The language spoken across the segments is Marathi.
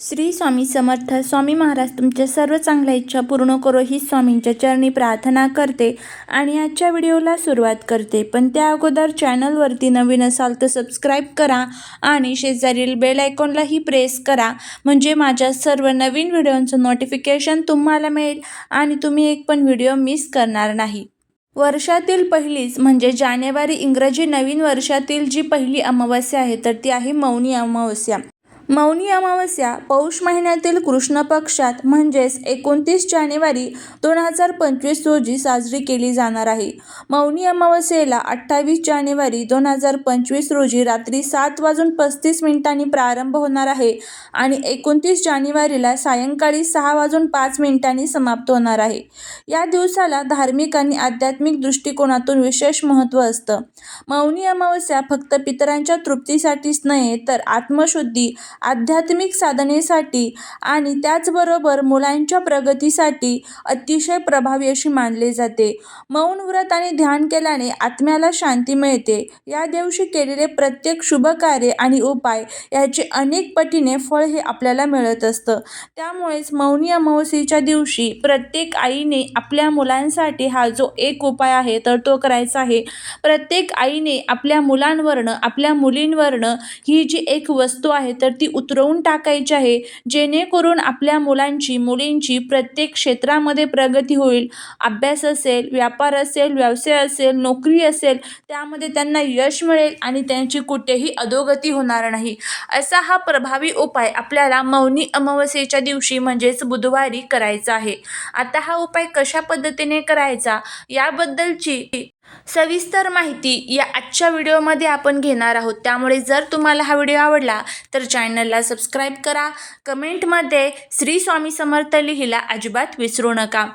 श्री स्वामी समर्थ स्वामी महाराज तुमच्या सर्व चांगल्या इच्छा पूर्ण करो ही स्वामींच्या चरणी प्रार्थना करते आणि आजच्या व्हिडिओला सुरुवात करते. पण त्या अगोदर चॅनलवरती नवीन असाल तर सबस्क्राईब करा आणि शेजारील बेल आयकॉनलाही प्रेस करा. म्हणजे माझ्या सर्व नवीन व्हिडिओंचं नोटिफिकेशन तुम्हाला मिळेल आणि तुम्ही एक पण व्हिडिओ मिस करणार नाही. वर्षातील पहिलीच म्हणजे जानेवारी इंग्रजी नवीन वर्षातील जी पहिली अमावस्या आहे तर ती आहे मौनी अमावस्या. मौनी अमावस्या पौष महिन्यातील कृष्ण पक्षात म्हणजेच एकोणतीस जानेवारी दोन हजार पंचवीस रोजी साजरी केली जाणार आहे. मौनी अमावस्येला अठ्ठावीस जानेवारी दोन हजार पंचवीस रोजी रात्री सात वाजून पस्तीस मिनिटांनी प्रारंभ होणार आहे आणि एकोणतीस जानेवारीला सायंकाळी सहा वाजून पाच मिनिटांनी समाप्त होणार आहे. या दिवसाला धार्मिक आणि आध्यात्मिक दृष्टिकोनातून विशेष महत्त्व असतं. मौनी अमावस्या फक्त पितरांच्या तृप्तीसाठीच नव्हे तर आत्मशुद्धी आध्यात्मिक साधनेसाठी आणि त्याचबरोबर मुलांच्या प्रगतीसाठी अतिशय प्रभावी अशी मानले जाते. मौन व्रत आणि ध्यान केल्याने आत्म्याला शांती मिळते. या दिवशी केलेले प्रत्येक शुभ कार्य आणि उपाय याचे अनेक पटीने फळ हे आपल्याला मिळत असतं. त्यामुळेच मौनी अमावस्येच्या दिवशी प्रत्येक आईने आपल्या मुलांसाठी हा जो एक उपाय आहे तर तो करायचा आहे. प्रत्येक आईने आपल्या मुलांवरनं आपल्या मुलींवरनं ही जी एक वस्तू आहे तर ती उतरवून टाकायची आहे. जेणेकरून आपल्या मुलांची मुलींची प्रत्येक क्षेत्रामध्ये प्रगती होईल. अभ्यास असेल व्यापार असेल व्यवसाय असेल नोकरी असेल त्यामध्ये त्यांना यश मिळेल आणि त्यांची कुठेही अधोगती होणार नाही. असा हा प्रभावी उपाय आपल्याला मौनी अमावस्येच्या दिवशी म्हणजेच बुधवारी करायचा आहे. आता हा उपाय कशा पद्धतीने करायचा? याबद्दलची सविस्तर माहिती या आजच्या व्हिडिओमध्ये आपण घेणार आहोत. त्यामुळे जर तुम्हाला हा व्हिडिओ आवडला तर चॅनलला सबस्क्राईब करा. कमेंटमध्ये श्री स्वामी समर्थ लिहिला अजिबात विसरू नका.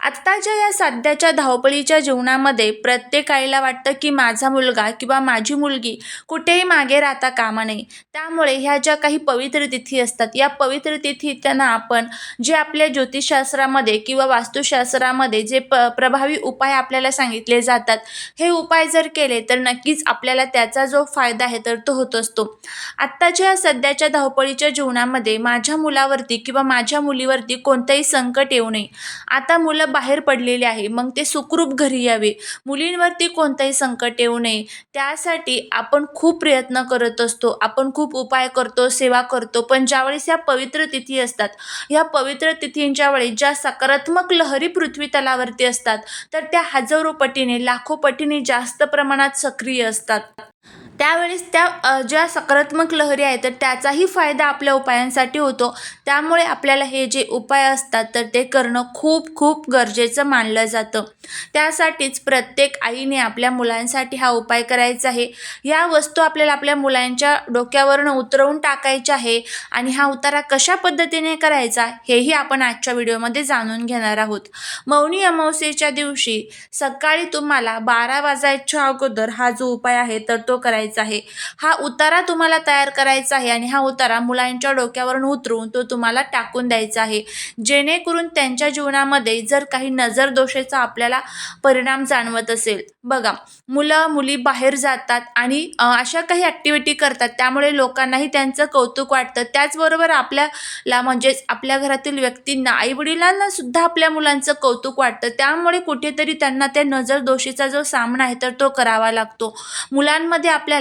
आत्ताच्या या सध्याच्या धावपळीच्या जीवनामध्ये प्रत्येक आईला वाटतं की माझा मुलगा किंवा माझी मुलगी कुठेही मागे राहता कामा नये. त्यामुळे ह्या ज्या काही पवित्र तिथी असतात या पवित्र तिथी त्यांना आपण जे आपल्या ज्योतिषशास्त्रामध्ये किंवा वास्तुशास्त्रामध्ये जे प प्रभावी उपाय आपल्याला सांगितले जातात हे उपाय जर केले तर नक्कीच आपल्याला त्याचा जो फायदा आहे तर तो होत असतो. आत्ताच्या या सध्याच्या धावपळीच्या जीवनामध्ये माझ्या मुलावरती किंवा माझ्या मुलीवरती कोणतंही संकट येऊ नये. आता मुलं बाहेर पडलेले आहे. मग ते सुखरूप घरी यावे. मुलींवरती कोणतंही संकट येऊ नये. त्यासाठी आपण खूप प्रयत्न करत असतो. आपण खूप उपाय करतो सेवा करतो. पण ज्यावेळेस या पवित्र तिथी असतात या पवित्र तिथींच्या वेळी ज्या सकारात्मक लहरी पृथ्वी तलावरती असतात तर त्या हजारो पटीने लाखो पटीने जास्त प्रमाणात सक्रिय असतात. त्यावेळेस त्या ज्या सकारात्मक लहरी आहेत तर त्याचाही फायदा आपल्या उपायांसाठी होतो. त्यामुळे आपल्याला हे जे उपाय असतात तर ते करणं खूप खूप गरजेचं मानलं जातं. त्यासाठीच प्रत्येक आईने आपल्या मुलांसाठी हा उपाय करायचा आहे. या वस्तू आपल्याला आपल्या मुलांच्या डोक्यावरनं उतरवून टाकायच्या आहे आणि हा उतारा कशा पद्धतीने करायचा हेही आपण आजच्या व्हिडिओमध्ये जाणून घेणार आहोत. मौनी अमावस्येच्या दिवशी सकाळी तुम्हाला बारा वाजायच्या अगोदर हा जो उपाय आहे तर तो करायचा आहे. हा उतारा तुम्हाला तयार करायचा आहे आणि हा उतारा मुलांच्या डोक्यावरून उतरून तो तुम्हाला टाकून द्यायचा आहे. जेणेकरून त्यांच्या जीवनामध्ये जर काही नजर दोषाचा आपल्याला परिणाम जाणवत असेल. बघा मुलं मुली बाहेर जातात आणि अशा काही ॲक्टिव्हिटी करतात. त्यामुळे लोकांनाही त्यांचं कौतुक वाटतं. त्याचबरोबर आपल्याला म्हणजेच आपल्या घरातील व्यक्तींना आईवडिलांना सुद्धा आपल्या मुलांचं कौतुक वाटतं. त्यामुळे कुठेतरी त्यांना त्या नजर दोषीचा जो सामना आहे तर तो करावा लागतो. मुलांमध्ये आपल्याला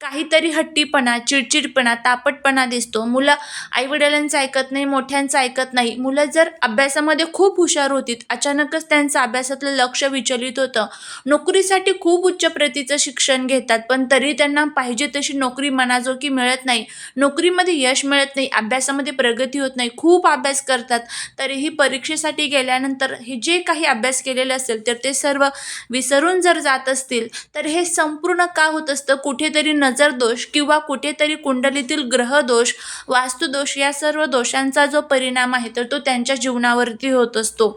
काहीतरी हट्टीपणा चिडचिडपणा तापटपणा दिसतो. मुलं आईवडिलांचं ऐकत नाही मोठ्यांचं ऐकत नाही. मुलं जर अभ्यासामध्ये खूप हुशार होतीत अचानकच त्यांचं अभ्यासातलं लक्ष विचलित होतं. नोकरीसाठी खूप उच्च प्रतीचं शिक्षण घेतात पण तरी त्यांना पाहिजे तशी नोकरी मनाजोगी मिळत नाही. नोकरीमध्ये यश मिळत नाही अभ्यासामध्ये प्रगती होत नाही. खूप अभ्यास करतात. तरीही परीक्षेसाठी गेल्यानंतर हे जे काही अभ्यास केलेले असेल तर ते सर्व विसरून जर जात असतील तर हे संपूर्ण का होत असतं? कुठेतरी नजर दोष किंवा कुठेतरी कुंडलीतील ग्रहदोष वास्तुदोष या सर्व दोषांचा जो परिणाम आहे तर तो त्यांच्या जीवनावरती होत असतो.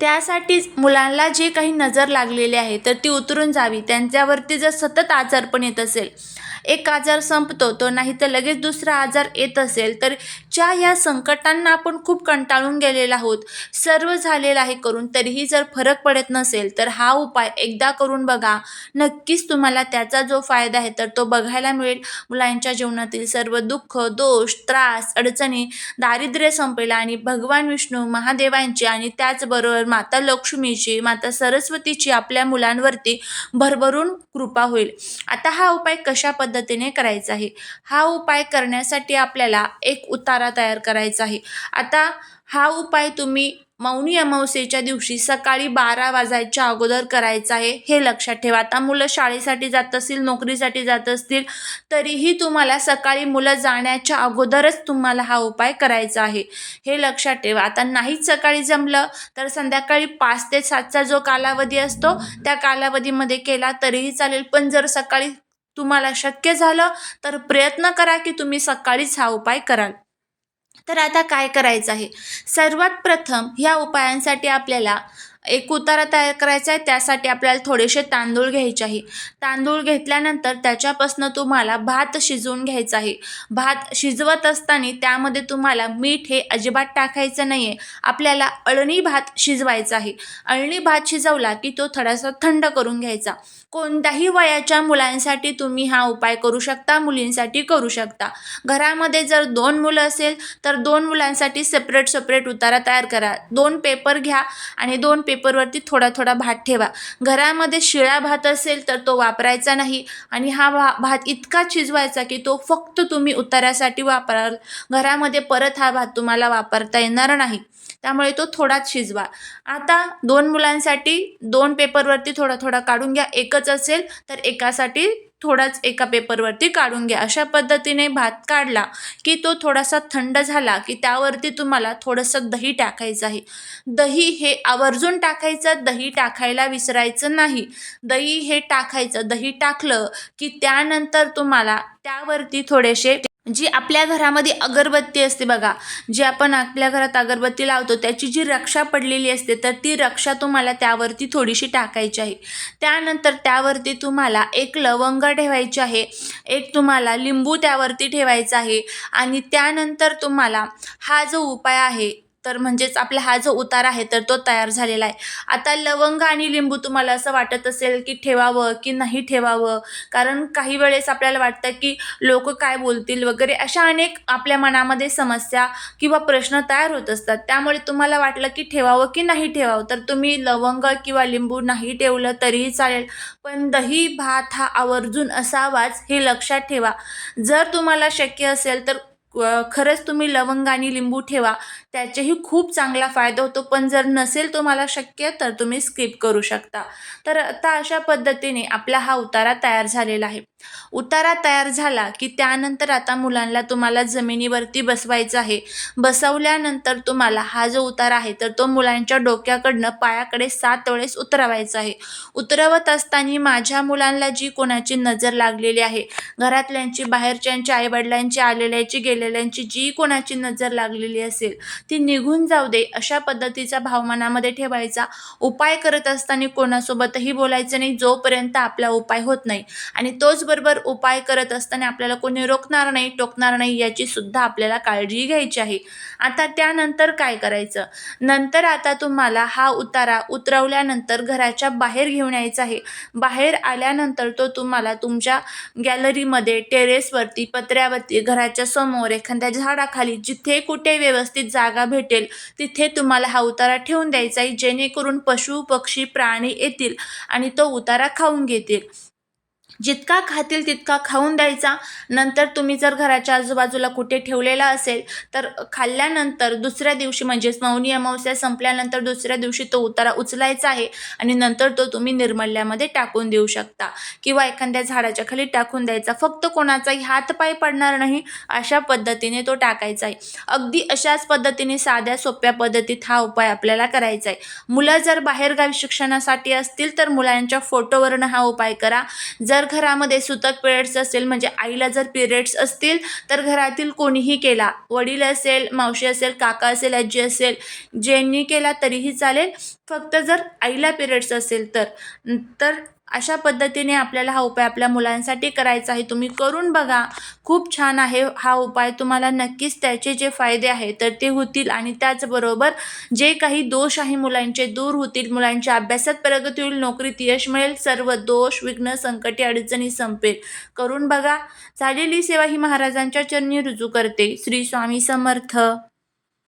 त्यासाठीच मुलांना जे काही नजर लागलेली आहे तर ती उतरून जावी. त्यांच्यावरती जर सतत आजारपण येत असेल एक आजार संपतो तो नाही तर लगेच दुसरा आजार येत असेल तर च्या या संकटांना आपण खूप कंटाळून गेलेलो आहोत. सर्व झालेलं आहे करून तरीही जर फरक पडत नसेल तर हा उपाय एकदा करून बघा. नक्कीच तुम्हाला त्याचा जो फायदा आहे तर तो बघायला मिळेल. मुलांच्या जीवनातील सर्व दुःख दोष त्रास अडचणी दारिद्र्य संपेल आणि भगवान विष्णू महादेवांची आणि त्याचबरोबर माता लक्ष्मीची माता सरस्वतीची आपल्या मुलांवरती भरभरून कृपा होईल. आता हा उपाय कशा पद्धतीने करायचा आहे? हा उपाय करण्यासाठी आपल्याला एक उतारा तयार करायचा आहे. आता हा उपाय तुम्ही मौनी अमावस्येच्या दिवशी सकाळी बारा वाजायच्या अगोदर करायचं आहे. हे लक्षात ठेवा. आता मुलं शाळेसाठी जात असतील नोकरीसाठी जात असतील तरीही तुम्हाला सकाळी मुलं जाण्याच्या अगोदरच तुम्हाला हा उपाय करायचा आहे. हे लक्षात ठेवा. आता नाहीच सकाळी जमलं तर संध्याकाळी पाच ते सातचा जो कालावधी असतो त्या कालावधीमध्ये केला तरीही चालेल. पण जर सकाळी तुम्हाला शक्य झालं तर प्रयत्न करा की तुम्ही सकाळीच हा उपाय कराल. तर आता काय करायचं आहे? सर्वात प्रथम ह्या उपायांसाठी आपल्याला एक उतारा तयार करायचा आहे त्यासाठी आपल्याला थोडेसे तांदूळ घ्यायचे आहे. तांदूळ घेतल्यानंतर त्याच्यापासून तुम्हाला भात शिजवून घ्यायचा आहे. भात शिजवत असताना त्यामध्ये तुम्हाला मीठ हे अजिबात टाकायचं नाही आहे आपल्याला अळणी भात शिजवायचा आहे. अळणी भात शिजवला की तो थोडासा थंड करून घ्यायचा. कोणत्याही वयाच्या मुलांसाठी तुम्ही हा उपाय करू शकता मुलींसाठी करू शकता. घरामध्ये जर दोन मुलं असेल तर दोन मुलांसाठी सेपरेट सेपरेट उतारा तयार करा. दोन पेपर घ्या आणि दोन पेपर पेपरवरती थोडा थोडा भात ठेवा. घरामध्ये शिळा भात असेल तर तो वापरायचा नाही. आणि हा भा भात इतका शिजवायचा की तो फक्त तुम्ही उतारासाठी वापराल. घरामध्ये परत हा भात तुम्हाला वापरता येणार नाही. त्यामुळे तो थोडाच शिजवा. आता दोन मुलांसाठी दोन पेपरवरती थोडा थोडा काढून घ्या. एकच असेल तर एकासाठी थोडाच एका पेपरवरती काढून घ्या. अशा पद्धतीने भात काढला की तो थोडासा थंड झाला की त्यावरती तुम्हाला थोडंसं दही टाकायचं आहे. दही हे आवर्जून टाकायचं दही टाकायला विसरायचं नाही. दही हे टाकायचं. दही टाकलं की त्यानंतर तुम्हाला त्यावरती थोडेसे जी आपल्या घरामध्ये अगरबत्ती असते बघा जी आपण आपल्या घरात अगरबत्ती लावतो त्याची जी रक्षा पडलेली असते तर ती रक्षा तुम्हाला त्यावरती थोडीशी टाकायची आहे. त्यानंतर त्यावरती तुम्हाला एक लवंग ठेवायची आहे एक तुम्हाला लिंबू त्यावरती ठेवायचा आहे आणि त्यानंतर तुम्हाला हा जो उपाय आहे तर म्हणजेच आपला हा जो उतार आहे तर तो तयार झालेला आहे. आता लवंग आणि लिंबू तुम्हाला असं वाटत असेल की ठेवावं की नाही ठेवावं? कारण काही वेळेस आपल्याला वाटतं की लोक काय बोलतील वगैरे अशा अनेक आपल्या मनामध्ये समस्या किंवा प्रश्न तयार होत असतात. त्यामुळे तुम्हाला वाटलं की ठेवावं की नाही ठेवावं? तर तुम्ही लवंग किंवा लिंबू नाही ठेवलं तरीही चालेल. पण दही भात हा आवर्जून असावाच हे लक्षात ठेवा. जर तुम्हाला शक्य असेल तर खरंच तुम्ही लवंग आणि लिंबू ठेवा त्याचेही खूप चांगला फायदा होतो. पण जर नसेल तुम्हाला शक्य तर तुम्ही स्किप करू शकता. तर आता अशा पद्धतीने आपला हा उतारा तयार झालेला आहे. उतारा तयार झाला की त्यानंतर आता मुलांना तुम्हाला जमिनीवरती बसवायचं आहे. बसवल्यानंतर तुम्हाला हा जो उतारा आहे तर तो मुलांच्या डोक्याकडनं पायाकडे सात वेळेस उतरवायचा आहे. उतरवत असताना माझ्या मुलांना जी कोणाची नजर लागलेली आहे घरातल्यांची बाहेरच्यांची आईवडिलांची आलेल्यांची गेलेल्यांची जी कोणाची नजर लागलेली असेल ती निघून जाऊ दे अशा पद्धतीचा भाव मनामध्ये ठेवायचा उपाय करत असताना कोणासोबतही बोलायचं नाही जोपर्यंत आपला उपाय होत नाही. आणि तोच बरोबर उपाय करत असताना आपल्याला कोणी रोखणार नाही टोकणार नाही याची सुद्धा आपल्याला काळजी घ्यायची आहे. आता त्यानंतर काय करायचं? नंतर आता तुम्हाला हा उतारा उतरवल्यानंतर घराच्या बाहेर घेऊन यायचा आहे. बाहेर आल्यानंतर तो तुम्हाला तुमच्या गॅलरीमध्ये टेरेसवरती पत्र्यावरती घराच्या समोर एखाद्या झाडाखाली जिथे कुठे व्यवस्थित जागा भेटेल तिथे तुम्हाला हा उतारा ठेवून द्यायचा आहे जेणेकरून पशु पक्षी प्राणी येतील आणि तो उतारा खाऊन घेतील. जितका खातील तितका खाऊन द्यायचा. नंतर तुम्ही जर घराच्या आजूबाजूला कुठे ठेवलेला असेल तर खाल्ल्यानंतर दुसऱ्या दिवशी म्हणजेच मौनी अमावस्या संपल्यानंतर दुसऱ्या दिवशी तो उतारा उचलायचा आहे आणि नंतर तो तुम्ही निर्मल्यामध्ये टाकून देऊ शकता. किंवा एखाद्या झाडाच्या खाली टाकून द्यायचा. फक्त कोणाचाही हातपाय पडणार नाही अशा पद्धतीने तो टाकायचा आहे. अगदी अशाच पद्धतीने साध्या सोप्या पद्धतीत हा उपाय आपल्याला करायचा आहे. मुलं जर बाहेरगावी शिक्षणासाठी असतील तर मुलांच्या फोटोवरनं हा उपाय करा. जर जर घरामध्ये सुतक पिरियड्स असेल म्हणजे आईला जर पिरियड्स असतील तर घरातील कोणीही केला. वडील असेल मावशी असेल काका असेल आजी असेल ज्यांनी केला तरीही चालेल. फक्त जर आईला पिरियड्स असेल तर. तर अशा पद्धतीने आपल्याला हा उपाय आपल्या मुलांसाठी करायचा आहे. तुम्ही करून बघा. खूप छान आहे हा उपाय. तुम्हाला नक्कीच त्याचे जे फायदे आहेत तर ते होतील. आणि त्याचबरोबर जे काही दोष आहे मुलांचे दूर होतील मुलांच्या अभ्यासात. प्रगती होईल नोकरीत यश मिळेल. सर्व दोष विघ्न संकटे अडचणी संपेल. करून बघा. झालेली सेवा ही महाराजांच्या चरणी रुजू करते. श्री स्वामी समर्थ.